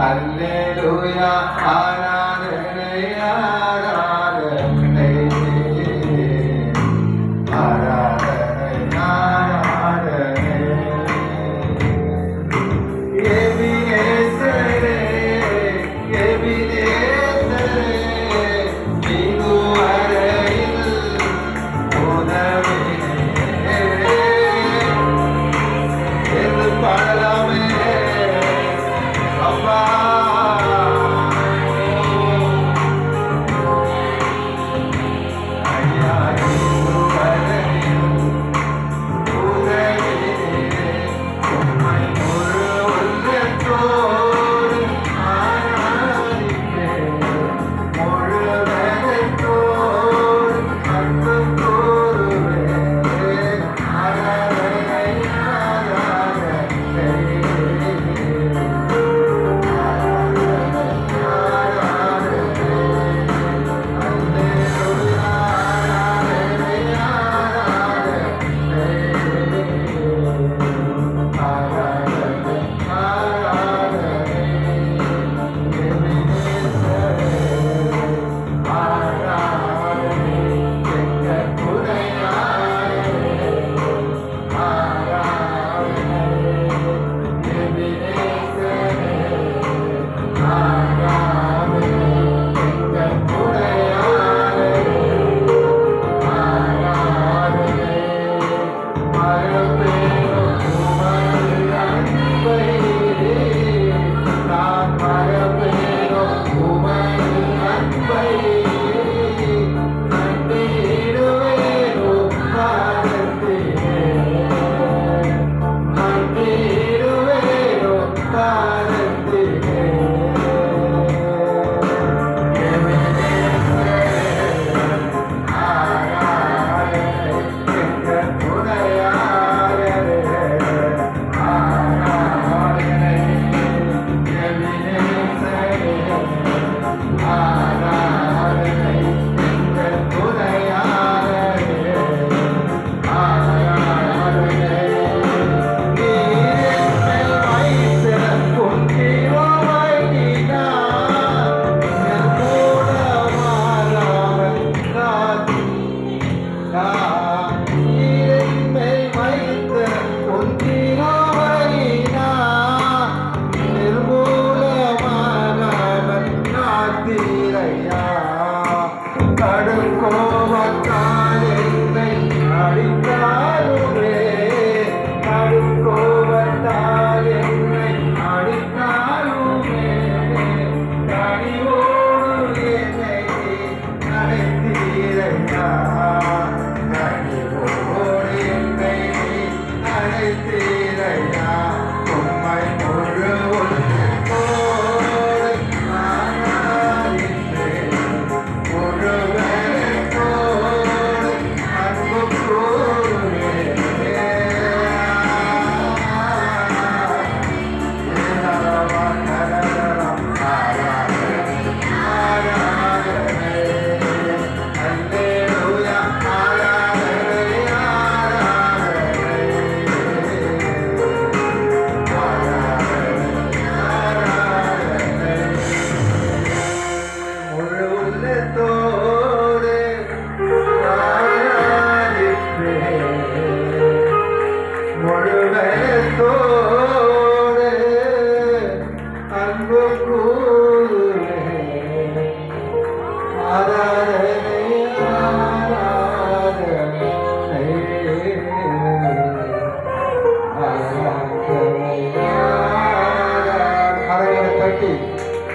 Hallelujah.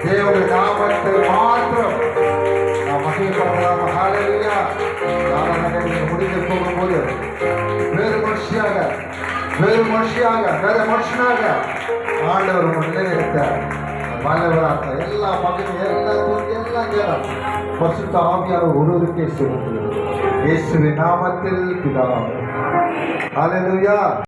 தேவனுடைய நாமத்தை மாத்திரம். நாம் மகிழ்ப்படலாம் ஹalleluya. ஆராதனை முடிந்து போகும்போது வேறு மனுஷியாக வேறு மனுஷியாக வேற மனுஷனாக ஆண்டவர் நிலைநிறுத்த வல்லவராக எல்லா மகனும் எல்லா தூக்கி எல்லா ஜனம் பசுத்த ஆவியார் ஒருவருக்கே சொல்லுங்கள் இயேசுவின் நாமத்தில் பிதாவே. ஹalleluya.